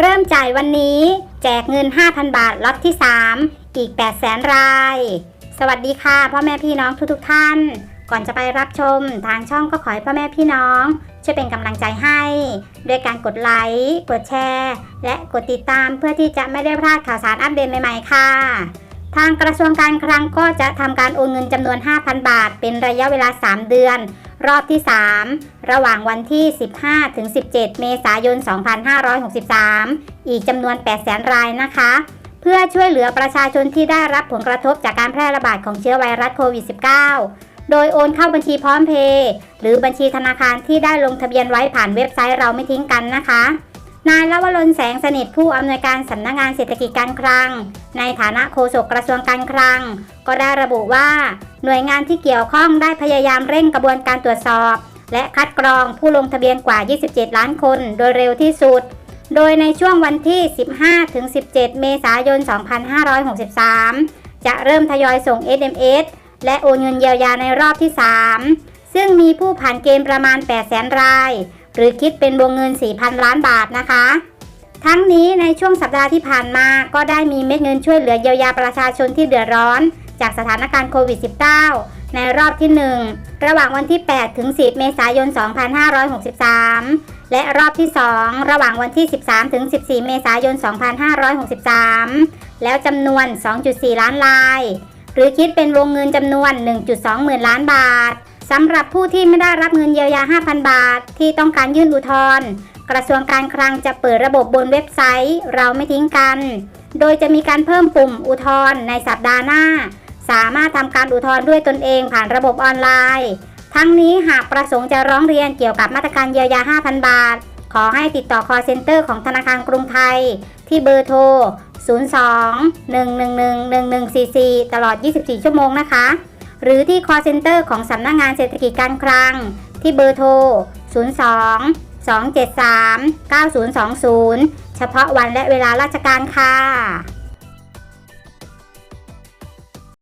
เริ่มจ่ายวันนี้ แจกเงิน 5,000 บาทล็อตที่ 3 อีก 8 0 0แสนราย สวัสดีค่ะพ่อแม่พี่น้องทุกๆท่าน ก่อนจะไปรับชมทางช่องก็ขอให้พ่อแม่พี่น้อง ช่วยเป็นกำลังใจให้ด้วยการกดไลค์กดแชร์ และกดติดตามเพื่อที่จะไม่ได้พลาดข่าวสารอัปเดตใหม่ๆค่ะ ทางกระทรวงการคลังก็จะทำการโอนเงินจำนวน 5,000 บาท เป็นระยะเวลา 3 เดือน รอบที่ 3 ระหว่างวันที่ 15 ถึง 17 เมษายน 2563 อีกจำนวน8 0 0 0 0รายนะคะ เพื่อช่วยเหลือประชาชนที่ได้รับผลกระทบจากการแพร่ระบาดของเชื้อไวรัสโควิด -19 โดยโอนเข้าบัญชีพร้อมเพย์หรือบัญชีธนาคารที่ได้ลงทะเบียนไว้ผ่านเว็บไซต์เราไม่ทิ้งกันนะคะ นายลวรนแสงสนิทผู้อำนวยการสำนักงานเศรษฐกิจการคลัง ในฐานะโฆษกกระทรวงการคลัง ก็ได้ระบุว่า หน่วยงานที่เกี่ยวข้องได้พยายามเร่งกระบวนการตรวจสอบ และคัดกรองผู้ลงทะเบียนกว่า 27 ล้านคนโดยเร็วที่สุด โดยในช่วงวันที่ 15-17 เมษายน 2563 จะเริ่มทยอยส่ง SMS และโอนเงินเยียวยาในรอบที่ 3 ซึ่งมีผู้ผ่านเกณฑ์ประมาณ 800,000 ราย หรือคิดเป็นวงเงิน 4,000 ล้านบาทนะคะ ทั้งนี้ในช่วงสัปดาห์ที่ผ่านมาก็ได้มีเม็ดเงินช่วยเหลือเยียวยาประชาชนที่เดือดร้อน จากสถานการณ์โควิด -19 ในรอบที่ 1 ระหว่างวันที่ 8 ถึง 10 เมษายน 2563 และรอบที่ 2 ระหว่างวันที่ 13 ถึง 14 เมษายน 2563 แล้วจำนวน 2.4 ล้านลาย หรือคิดเป็นวงเงินจำนวน 1.2 หมื่นล้านบาท สำหรับผู้ที่ไม่ได้รับเงินเยียวยา 5,000 บาท ที่ต้องการยื่นอุทธรณ์กระทรวงการคลังจะเปิดระบบบนเว็บไซต์ เราไม่ทิ้งกัน โดยจะมีการเพิ่มปุ่มอุทธรณ์ในสัปดาห์หน้า สามารถทำการอุทธรณ์ด้วยตนเองผ่านระบบออนไลน์ ทั้งนี้หากประสงค์จะร้องเรียนเกี่ยวกับมาตรการเยียวยา 5,000 บาท ขอให้ติดต่อ call center ของธนาคารกรุงไทย ที่เบอร์โทร 02 111 1144 ตลอด 24 ชั่วโมงนะคะ หรือที่ call center ของสำนักงงานเศรษฐกิจการคลัง ที่เบอร์โทร 02 273 9020 เฉพาะวันและเวลาราชการค่ะ